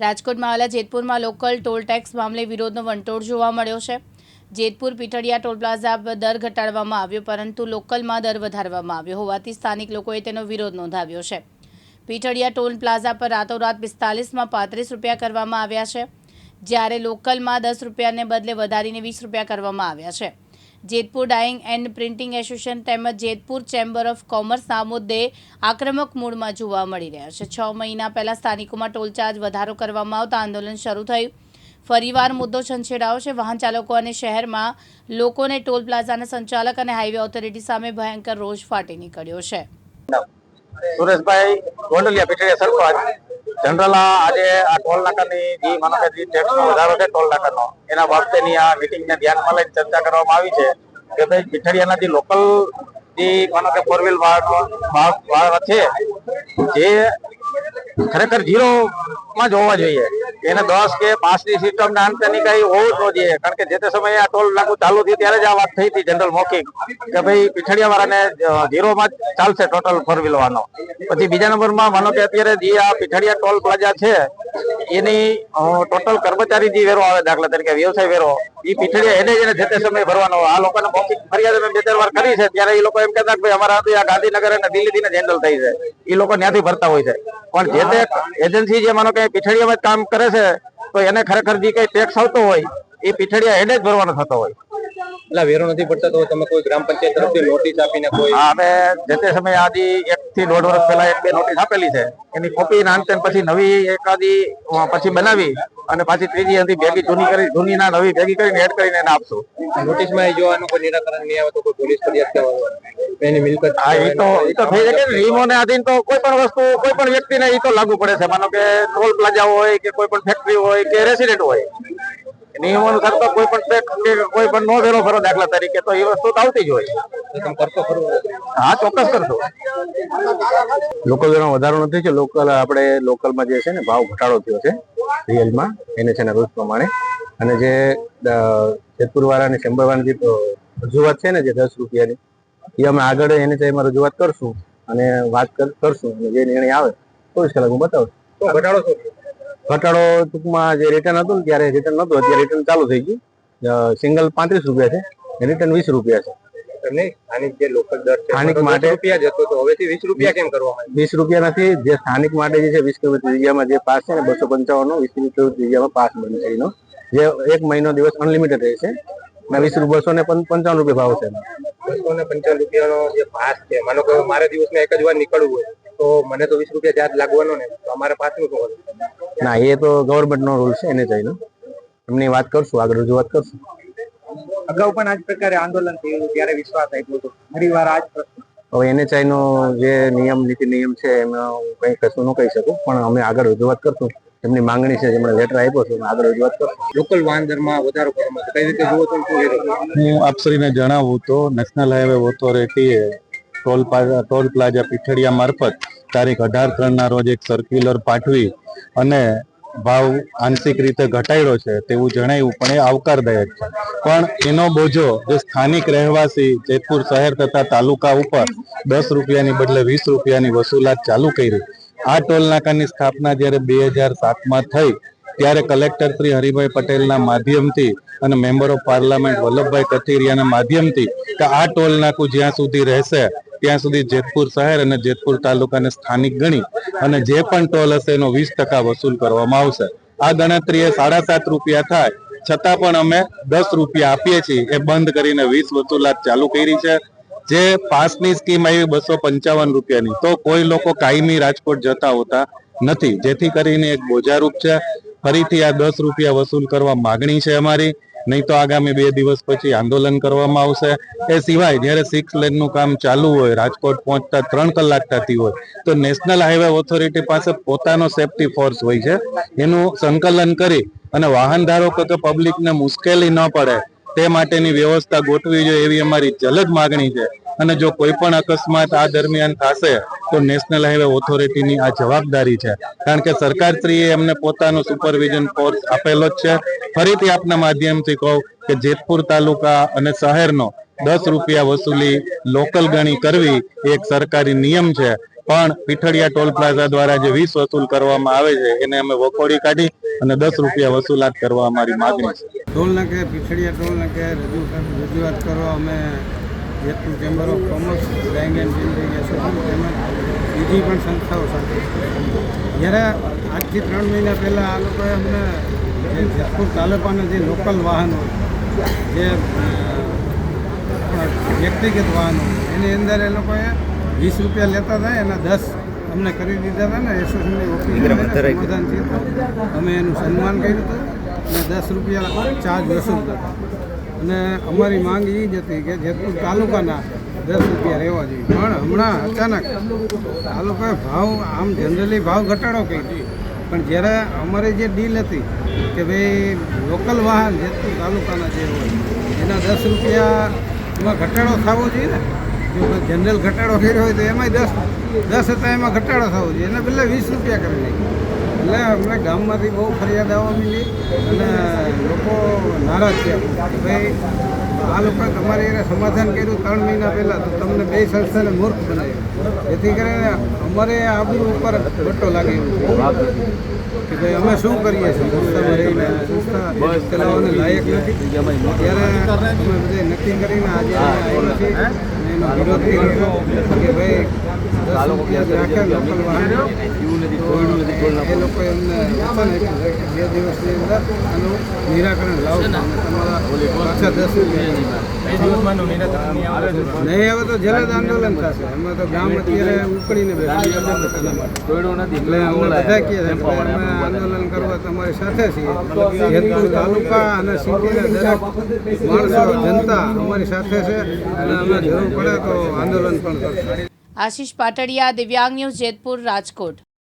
રાજકોટમાં આવેલા જેતપુરમાં local toll tax મામલે વિરોધનો વંટોળ જોવા મળ્યો છે. જેતપુર પીઠડિયા ટોલ પ્લાઝા દર ઘટાડવામાં આવ્યો, પરંતુ લોકલમાં દર વધારવામાં આવ્યો હોવાથી સ્થાનિક લોકોએ તેનો વિરોધ નોંધાવ્યો છે. પીઠડિયા ટોલ પ્લાઝા પર રાતોરાત પિસ્તાલીસમાં પાંત્રીસ રૂપિયા કરવામાં આવ્યા છે, જ્યારે લોકલમાં દસ રૂપિયાને બદલે વધારીને વીસ રૂપિયા કરવામાં આવ્યા છે. Jetpur dyeing and printing association તેમજ જેતપુર ચેમ્બર ઓફ કોમર્સના મુદ્દે આક્રમક મૂડમાં જોવા મળી રહ્યા છે. છ મહિના પહેલાં સ્થાનિકોમાં ટોલ ચાર્જ વધારો કરવામાં આવતા આંદોલન શરૂ થયું. ફરીવાર મુદ્દો છંછેડાયો છે. વાહન ચાલકો અને શહેરમાં લોકોને ટોલ પ્લાઝાના સંચાલક અને હાઈવે ઓથોરિટી સામે ભયંકર રોષ ફાટી નીકળ્યો છે. સુરેશભાઈ ગોંડલિયા પીઠડિયા સરપંચ જનરલ આજે આ ટોલ નાકાની જે માનો કે ટેક્સનો વધારો છે ટોલ નાકાનો, એના બાબતેની આ મીટિંગને ધ્યાનમાં લઈને ચર્ચા કરવામાં આવી છે કે ભાઈ પીઠડિયાના જે લોકલ જે માનો કે ફોર વ્હીલ વાળા છે, જે ખરેખર ઝીરો માં જ હોવા જોઈએ. એને દસ કે પાંચની સિસ્ટમ ના અંતરની કઈ હોવું ન જોઈએ. કારણ કે જે તે સમયે આ ટોલ લાગુ ચાલુ થયું ત્યારે જ આ વાત થઈ હતી જનરલ મોકિંગ કે ભાઈ પીઠડિયા વાળાને ઝીરો માં ચાલશે ટોટલ ફોર વ્હીલવાનો પછી બીજા નંબરમાં માનો કે અત્યારે જે આ પીઠડિયા ટોલ પ્લાઝા છે એની ટોટલ કર્મચારી જે વેરો આવે દાખલા તરીકે વ્યવસાય વેરો એ પીઠડિયા એને જ જે તે સમયે ભરવાનો. આ લોકોને મૌખિક ફરિયાદ અમે બે ત્રણ વાર કરી છે ત્યારે એ લોકો એમ કહેતા કે ભાઈ અમારા આ ગાંધીનગર અને દિલ્હીથી જ હેન્ડલ થઈ છે એ લોકો ત્યાંથી ભરતા હોય છે. પણ જે તે એજન્સી જે માનો કે પીઠડિયામાં જ કામ કરે છે તો એને ખરેખર જે કઈ ટેક્સ આવતો હોય એ પીઠડિયા એને જ ભરવાનો થતો હોય. એટલે વેરો નથી પડતો તો તમે કોઈ ગ્રામ પંચાયત તરફથી નોટિસ આપીને કોઈ અમે જે તે સમયે આજી થી દોઢ વર્ષ પહેલા એક બે નોટિસ આપેલી છે. એની કોપી ના અંતે પછી નવી એકાદી પછી બનાવી અને પાછી ત્રીજી હતી ભેગી જૂની કરી જૂની ના નવી ભેગી કરીને એડ કરીને એને આપશું. નોટિસમાં જો આનું કોઈ નિરાકરણ નહીં આવે તો કોઈ પોલીસ ફરિયાદ એની મિલકત હા એ તો એ તો થઈ શકે ને. નિયમોને આધીન તો કોઈ પણ વસ્તુ કોઈ પણ વ્યક્તિને એ તો લાગુ પડે છે. માનો કે ટોલ પ્લાઝા હોય કે કોઈ પણ ફેક્ટરી હોય કે રેસિડેન્ટ હોય. નિયમો કરતો કોઈ પણ કે કોઈ પણ નો વેરો ભરો દાખલા તરીકે તો એ વસ્તુ તો આવતી જ હોય. તમે કરતો ખરો. હા ચોક્કસ કરશો લોકલ વેરો વધારો નથી છે લોકલ આપણે લોકલમાં જે છે ને ભાવ ઘટાડો થયો છે રિયલમાં એને છે ને રોજ પ્રમાણે. અને જે જેતપુર અને ચેમ્બર વાળાની જે રજૂઆત છે ને જે દસ રૂપિયાની એ અમે આગળ એને છે એમાં રજૂઆત કરશું અને વાત કરશું. અને જે નિર્ણય આવે ચોવીસ કલાક હું બતાવું ઘટાડો શું ઘટાડો ટૂંકમાં જે રિટર્ન હતું ને ત્યારે રિટર્ન નતું અત્યારે રિટર્ન ચાલુ થઈ ગયું. સિંગલ પાંત્રીસ રૂપિયા છે રિટર્ન વીસ રૂપિયા છે. સ્થાનિક જે લોકલ દર છે સ્થાનિક માટે- રૂપિયા જ હતો તો હવેથી વીસ રૂપિયા કેમ કરવામાં? વીસ રૂપિયા નથી જે સ્થાનિક માટે જે છે વીસ કિલોમીટર જગ્યામાં જે પાસ છે ને બસો પંચાવન નો વીસ કિલોમીટર જગ્યામાં પાસ બનશે એનો. જે એક મહિનો દિવસ અનલિમિટેડ રહેશે ના વીસ રૂપિયા બસો ને પંચાવન રૂપિયા ભાવ છે બસો ને પંચાવન રૂપિયાનો જે પાસ છે માનો કે મારે દિવસમાં એક જ વાર નીકળવું હોય તો મને તો વીસ રૂપિયા ચાર્જ લાગવાનો ને તો અમારે પાસનું શું હતું ના એ તો ગવર્મેન્ટ નો રૂલ છે એને જઈને એમની વાત કરશું આગળ રજૂઆત કરશું. અગાઉ પણ આ જ પ્રકારે આંદોલન થયું હતું ત્યારે વિશ્વાસ આપ્યો હતો. ફરી વાર આ જ પ્રશ્ન. હવે એનએચઆઈ નો જે નિયમ નીતિ નિયમ છે એમાં હું કઈ કશું ન કહી શકું પણ અમે આગળ રજૂઆત કરશું. એમની માંગણી છે જેમણે લેટર આપ્યો છે આગળ રજૂઆત કરશું. લોકલ વાહન દરમાં વધારો કરવામાં. કઈ રીતે જુઓ તો? હું આપશ્રીને જણાવું તો નેશનલ હાઈવે ઓથોરિટીએ ટોલ ટોલ પ્લાઝા પીઠડિયા મારફત તારીખ અઢાર ત્રણના રોજ એક સર્ક્યુલર પાઠવી અને ભાવ આંશિક રીતે ઘટાડ્યો છે તેવું જણાવ્યું પણ એ આવકારદાયક છે. પણ એનો બોજો જે સ્થાનિક રહેવાસી જેતપુર શહેર તથા તાલુકા ઉપર દસ રૂપિયાની બદલે વીસ રૂપિયાની વસૂલાત ચાલુ કરી. આ ટોલ નાકાની સ્થાપના જ્યારે બે હજાર સાતમાં થઈ, ત્યારે કલેક્ટર શ્રી હરિભાઈ પટેલના માધ્યમથી અને મેમ્બર ઓફ પાર્લામેન્ટ વલ્લભભાઈ કથિરિયાના માધ્યમથી કે આ ટોલ નાકું જ્યાં સુધી રહેશે ત્યાં સુધી જેતપુર શહેર અને જેતપુર તાલુકાને સ્થાનિક ગણી અને જે પણ ટોલ હશે એનો વીસ ટકા વસૂલ કરવામાં આવશે. આ ગણતરી એ સાડા સાત રૂપિયા થાય, છતાં પણ અમે દસ રૂપિયા આપીએ છીએ. એ બંધ કરીને વીસ વસૂલાત ચાલુ કરી છે. જે પાસની સ્કીમ આવી બસો પંચાવન રૂપિયાની, તો કોઈ લોકો કાયમી રાજકોટ જતા હોતા નથી. જેથી કરીને એક બોજારૂપ છે. ફરીથી આ દસ રૂપિયા વસૂલ કરવા માગણી છે અમારી. નહીં તો આગામી બે દિવસ પછી આંદોલન કરવામાં આવશે. એ સિવાય જ્યારે સિક્સ લેનનું કામ ચાલુ હોય, રાજકોટ પહોંચતા ત્રણ કલાક થતી હોય, તો નેશનલ હાઈવે ઓથોરિટી પાસે પોતાનો સેફટી ફોર્સ હોય છે. એનું સંકલન કરી અને વાહન ધારકો કે પબ્લિકને મુશ્કેલી ન પડે, તે માટેની વ્યવસ્થા ગોઠવી જોઈએ એવી અમારી જલદ માગણી છે. અને જો કોઈ પણ અકસ્માત આ દરમિયાન થશે, તો નેશનલ હાઈવે ઓથોરિટીની આ જવાબદારી છે. કારણ કે સરકારશ્રીએ એમને પોતાનો સુપરવિઝન ફોર્સ આપેલો જ છે. ફરીથી આપના માધ્યમથી કહું કે જેતપુર તાલુકા અને શહેરનો દસ રૂપિયા વસૂલી લોકલ ગણી કરવી એક સરકારી નિયમ છે. પણ પીઠડિયા ટોલ પ્લાઝા દ્વારા જે વીસ વસૂલ કરવામાં આવે છે, એને અમે વખોડી કાઢી અને દસ રૂપિયા વસૂલાત કરવા અમારી માગણી છે. ટોલ નાકે પીછડિયા ટોલ નાકે રજૂ રજૂઆત કરવા અમે Jetpur chamber of commerce bank and building association તેમજ બીજી પણ સંસ્થાઓ સાથે જ્યારે આજથી ત્રણ મહિના પહેલાં આ લોકોએ અમને જે જેતપુર તાલુકાના જે લોકલ વાહનો જે વ્યક્તિગત વાહનો એની અંદર એ લોકોએ વીસ રૂપિયા લેતા હતા એના દસ અમને કરી દીધા હતા ને એસોસિએશનની ઓફિસ અમે એનું સન્માન કર્યું હતું અને દસ રૂપિયા ચાર્જ વસૂલ હતા. અને અમારી માંગ એ જ હતી કે જેતપુર તાલુકાના દસ રૂપિયા રહેવા જોઈએ. પણ હમણાં અચાનક તાલુકાએ લોકોએ ભાવ, આમ જનરલી ભાવ ઘટાડો કરી પણ જ્યારે અમારી જે ડીલ હતી કે ભાઈ લોકલ વાહન જેતપુર તાલુકાના જે હોય, એના દસ રૂપિયામાં ઘટાડો થવો જોઈએ ને? જો જનરલ ઘટાડો કર્યો હોય તો એમાંય દસ દસ હતા એમાં ઘટાડો થવો જોઈએ. એના બદલે વીસ રૂપિયા કરી નાખ્યા. એટલે અમને ગામમાંથી બહુ ફરિયાદ આવવા મળી અને લોકો નારાજ થયા. કે ભાઈ, આ લોકો તમારી એને સમાધાન કર્યું ત્રણ મહિના પહેલાં, તો તમને બે સંસ્થાને મૂર્ખ બનાવ્યું. જેથી કરીને અમારે આબરૂ ઉપર બટ્ટો લાગે કે ભાઈ, અમે શું કરીએ છીએ? સંસ્થામાં રહીને સંસ્થા ચલાવવાને લાયક નથી. ત્યારે અમે બધે નક્કી કરીને આજે આવ્યા છીએ એનો વિરોધ કર્યો કે ભાઈ આંદોલન કરવા તમારી સાથે છીએ. જેતપુર તાલુકા અને સિટીના દરેક માણસો, જનતા અમારી સાથે છે. અને અમે જરૂર પડે તો આંદોલન પણ કરશું. આશીષ પાટડિયા દિવ્યાંગ ન્યૂઝ જેતપુર રાજકોટ.